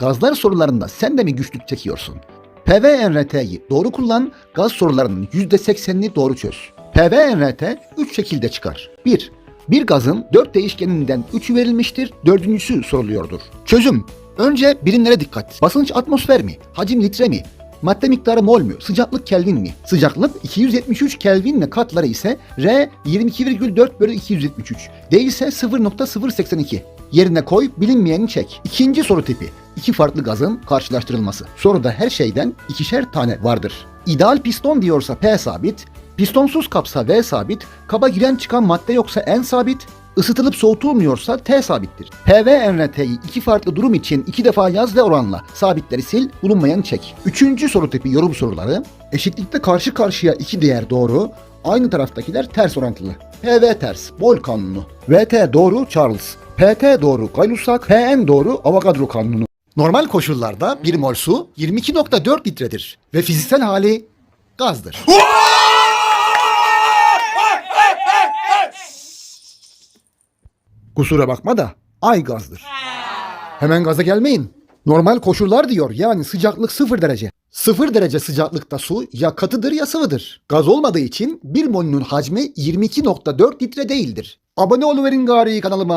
Gazlar sorularında sen de mi güçlük çekiyorsun? PVNRT'yi doğru kullan, gaz sorularının %80'ini doğru çöz. PVNRT 3 şekilde çıkar. 1. Bir gazın 4 değişkeninden 3'ü verilmiştir, dördüncüsü soruluyordur. Çözüm. Önce birimlere dikkat. Basınç atmosfer mi? Hacim litre mi? Madde miktarı mol mü? Sıcaklık Kelvin mi? Sıcaklık 273 Kelvin ve katları ise R 22,4 bölü 273. D ise 0.082. Yerine koy, bilinmeyeni çek. İkinci soru tipi. İki farklı gazın karşılaştırılması. Soruda her şeyden ikişer tane vardır. İdeal piston diyorsa P sabit, pistonsuz kapsa V sabit, kaba giren çıkan madde yoksa N sabit, ısıtılıp soğutulmuyorsa T sabittir. PVNRT'yi iki farklı durum için iki defa yaz ve oranla. Sabitleri sil, bulunmayanı çek. Üçüncü soru tipi yorum soruları. Eşitlikte karşı karşıya iki değer doğru, aynı taraftakiler ters orantılı. PV ters, Boyle kanunu. VT doğru, Charles. PT doğru, Gay-Lussac. PN doğru, Avogadro kanunu. Normal koşullarda 1 mol su 22.4 litredir ve fiziksel hali gazdır. Kusura bakma da ay gazdır. Hemen gaza gelmeyin. Normal koşullar diyor yani sıcaklık 0 derece. 0 derece sıcaklıkta su ya katıdır ya sıvıdır. Gaz olmadığı için 1 molünün hacmi 22.4 litre değildir. Abone oluverin gari kanalıma.